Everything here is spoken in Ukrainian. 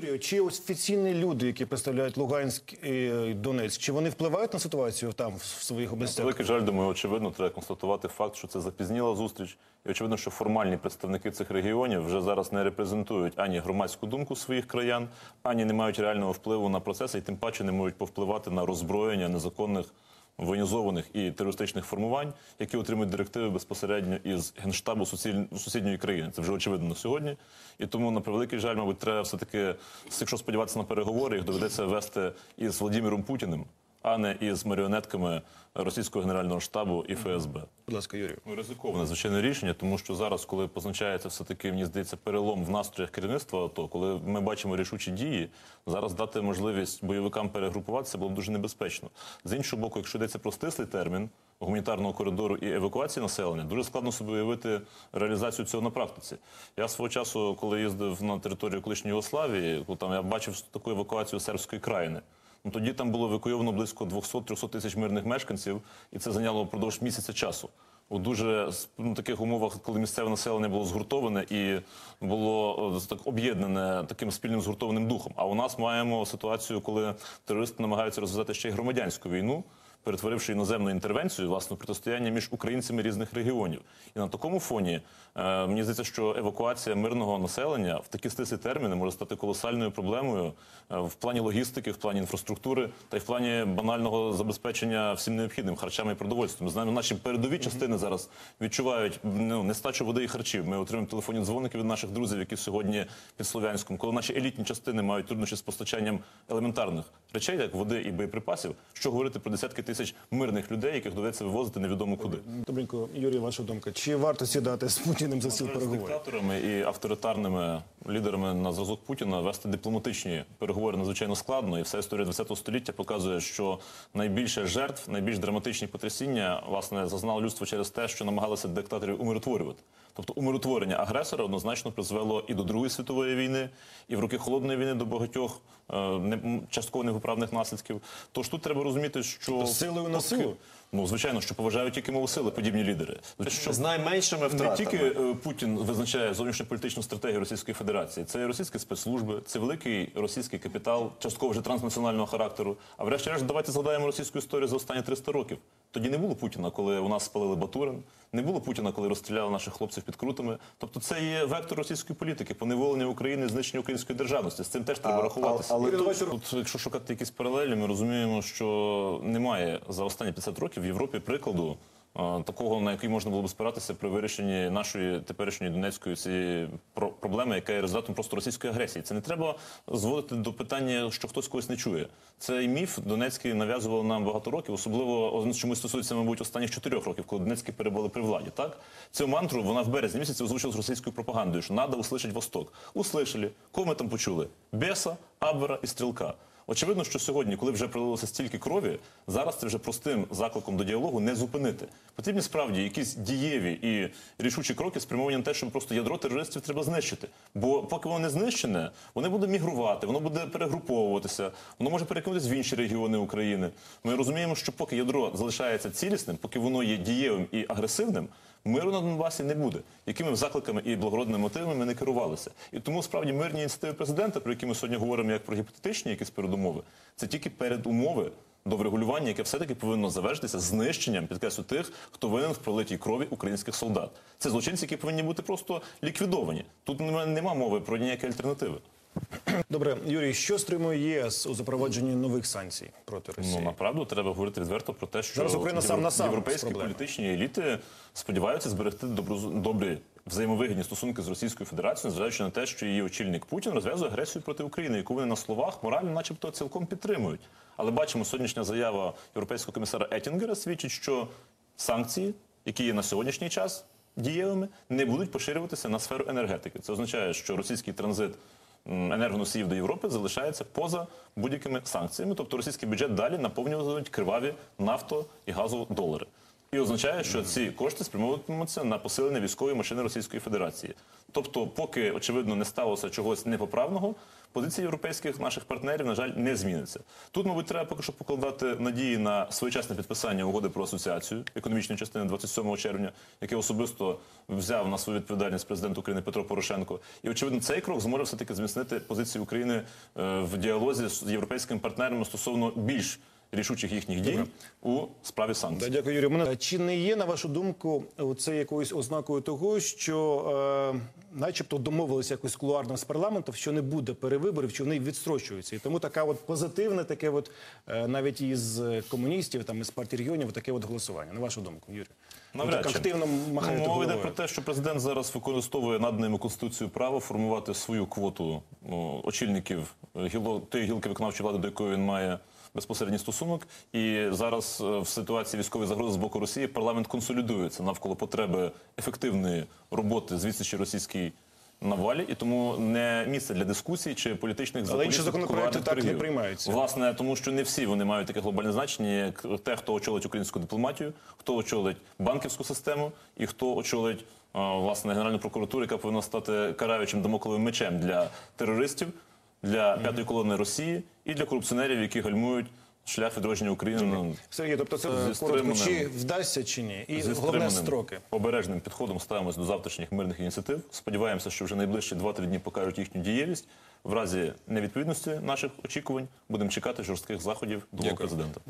Юрію, чи офіційні люди, які представляють Луганськ і Донецьк, чи вони впливають на ситуацію там в своїх областях? Великий жаль, думаю, очевидно, треба констатувати факт, що це запізніла зустріч. І очевидно, що формальні представники цих регіонів вже зараз не репрезентують ані громадську думку своїх краян, ані не мають реального впливу на процеси, і тим паче не можуть повпливати на роззброєння незаконних воєнізованих і терористичних формувань, які отримують директиви безпосередньо із генштабу сусідньої країни. Це вже очевидно на сьогодні. І тому, на превеликий жаль, мабуть, треба все таки, якщо сподіватися на переговори, їх доведеться вести із Владимиром Путіним, а не із маріонетками російського генерального штабу і ФСБ. Будь ласка, Юрію. Ну, Ризиковане звичайно рішення, тому що зараз, коли позначається все таки, мені здається, перелом в настроях керівництва, АТО, коли ми бачимо рішучі дії, зараз дати можливість бойовикам перегрупуватися було б дуже небезпечно. З іншого боку, якщо йдеться про стислий термін гуманітарного коридору і евакуації населення, дуже складно собі уявити реалізацію цього на практиці. Я свого часу, коли їздив на територію колишньої Югославії, там я бачив таку евакуацію сербської країни. Ну, тоді там було евакуйовано близько 200-300 тисяч мирних мешканців, і це зайняло впродовж місяця часу. У дуже ну, таких умовах, коли місцеве населення було згуртоване і було е, так об'єднане таким спільним згуртованим духом. А у нас маємо ситуацію, коли терористи намагаються розв'язати ще й громадянську війну. Перетворивши іноземну інтервенцію, власне, протистояння між українцями різних регіонів, і на такому фоні е, мені здається, що евакуація мирного населення в такі стислі терміни може стати колосальною проблемою е, в плані логістики, в плані інфраструктури та й в плані банального забезпечення всім необхідним харчами і продовольством. Ми знаємо, наші передові частини зараз відчувають ну, нестачу води і харчів. Ми отримуємо телефонні дзвоники від наших друзів, які сьогодні під Слов'янськом, коли наші елітні частини мають труднощі з постачанням елементарних речей, як води і боєприпасів, що говорити про десятки тисяч мирних людей, яких доведеться вивозити невідомо куди. Добренько, Юрій, ваша думка. Чи варто сідати з Путіним за стіл З диктаторами і авторитарними лідерами на зразок Путіна вести дипломатичні переговори надзвичайно складно, і вся історія ХХ століття показує, що найбільше жертв, найбільш драматичні потрясіння власне зазнало людство через те, що намагалися диктаторів умиротворювати. Тобто умиротворення агресора однозначно призвело і до Другої світової війни, і в роки холодної війни до багатьох е, не, частково невиправних наслідків. Тож тут треба розуміти, що силою на силу? Ну звичайно, що поважають тільки мову сили подібні лідери. Що з найменшими не тільки е, Путін визначає зовнішньополітичну стратегію Російської Федерації. Це російські спецслужби, це великий російський капітал, частково вже транснаціонального характеру. А врешті-решт, давайте згадаємо російську історію за останні 300 років. Тоді не було Путіна, коли у нас спалили Батурин, не було Путіна, коли розстріляли наших хлопців під крутами. Тобто, це є вектор російської політики, поневолення України, знищення української державності. З цим теж треба А- рахуватися. але тут- тут, тут, якщо шукати якісь паралелі, ми розуміємо, що немає за останні 50 років в Європі прикладу такого, на який можна було б спиратися при вирішенні нашої теперішньої донецької цієї про- проблеми, яка є результатом просто російської агресії. Це не треба зводити до питання, що хтось когось не чує. Цей міф Донецький нав'язував нам багато років, особливо чомусь стосується, мабуть, останніх чотирьох років, коли Донецькі перебули при владі. Так цю мантру вона в березні місяці озвучила з російською пропагандою, що надо услышать Восток. Услышали. Кого ми там почули? Беса, Абвера і Стрілка. Очевидно, що сьогодні, коли вже пролилося стільки крові, зараз це вже простим закликом до діалогу не зупинити. Потрібні справді якісь дієві і рішучі кроки спрямовані на те, щоб просто ядро терористів треба знищити. Бо поки воно не знищене, воно буде мігрувати, воно буде перегруповуватися, воно може перекинутися в інші регіони України. Ми розуміємо, що поки ядро залишається цілісним, поки воно є дієвим і агресивним. Миру на Донбасі не буде, якими закликами і благородними мотивами ми не керувалися. І тому справді мирні ініціативи президента, про які ми сьогодні говоримо як про гіпотетичні якісь передумови, це тільки передумови до врегулювання, яке все-таки повинно завершитися знищенням підкреслю тих, хто винен в пролитій крові українських солдат. Це злочинці, які повинні бути просто ліквідовані. Тут нема, нема мови про ніякі альтернативи. Добре, Юрій, що стримує єС у запровадженні нових санкцій проти Росії? Ну направду треба говорити відверто про те, що Зараз Україна сам на сам європейські політичні еліти сподіваються зберегти добру добрі взаємовигідні стосунки з Російською Федерацією, незважаючи на те, що її очільник Путін розв'язує агресію проти України, яку вони на словах морально, начебто, цілком підтримують. Але бачимо, сьогоднішня заява європейського комісара Етінгера свідчить, що санкції, які є на сьогоднішній час дієвими, не будуть поширюватися на сферу енергетики. Це означає, що російський транзит енергоносіїв до Європи залишається поза будь-якими санкціями. Тобто російський бюджет далі наповнюватимуть криваві нафто і газодолари. І означає, що ці кошти спрямовуватимуться на посилення військової машини Російської Федерації. Тобто, поки очевидно не сталося чогось непоправного, позиція європейських наших партнерів, на жаль, не зміниться. Тут, мабуть, треба поки що покладати надії на своєчасне підписання угоди про асоціацію економічної частини 27 червня, яке особисто взяв на свою відповідальність президент України Петро Порошенко. І очевидно, цей крок зможе все таки зміцнити позицію України е, в діалозі з європейськими партнерами стосовно більш рішучих їхніх дій у справі санкцій. Да, дякую, Юрій. Мене чи не є на вашу думку це якоюсь ознакою того, що, е, начебто, домовилися якось кулуарно з парламентом, що не буде перевиборів, що вони відстрочуються, і тому така от позитивне, таке от е, навіть із комуністів, там із партії регіонів, таке от голосування. На вашу думку, Юрій? Навряд чи. активно махаєте Мова йде про те, що президент зараз використовує наданому конституцію право формувати свою квоту ну, очільників е, гіло, тієї гілки виконавчої влади, до якої він має безпосередній стосунок. І зараз е, в ситуації військової загрози з боку Росії парламент консолідується навколо потреби ефективної роботи з відсічі російській навалі, і тому не місце для дискусій чи політичних Але інші законопроекти так не приймаються. Власне, тому що не всі вони мають таке глобальне значення, як те, хто очолить українську дипломатію, хто очолить банківську систему і хто очолить власне Генеральну прокуратуру, яка повинна стати караючим дамокловим мечем для терористів, для п'ятої колони Росії і для корупціонерів, які гальмують шлях відродження України Сергій, тобто це коротко, чи вдасться, чи ні? І головне строки. обережним підходом ставимось до завтрашніх мирних ініціатив. Сподіваємося, що вже найближчі 2-3 дні покажуть їхню дієвість. В разі невідповідності наших очікувань будемо чекати жорстких заходів до президента.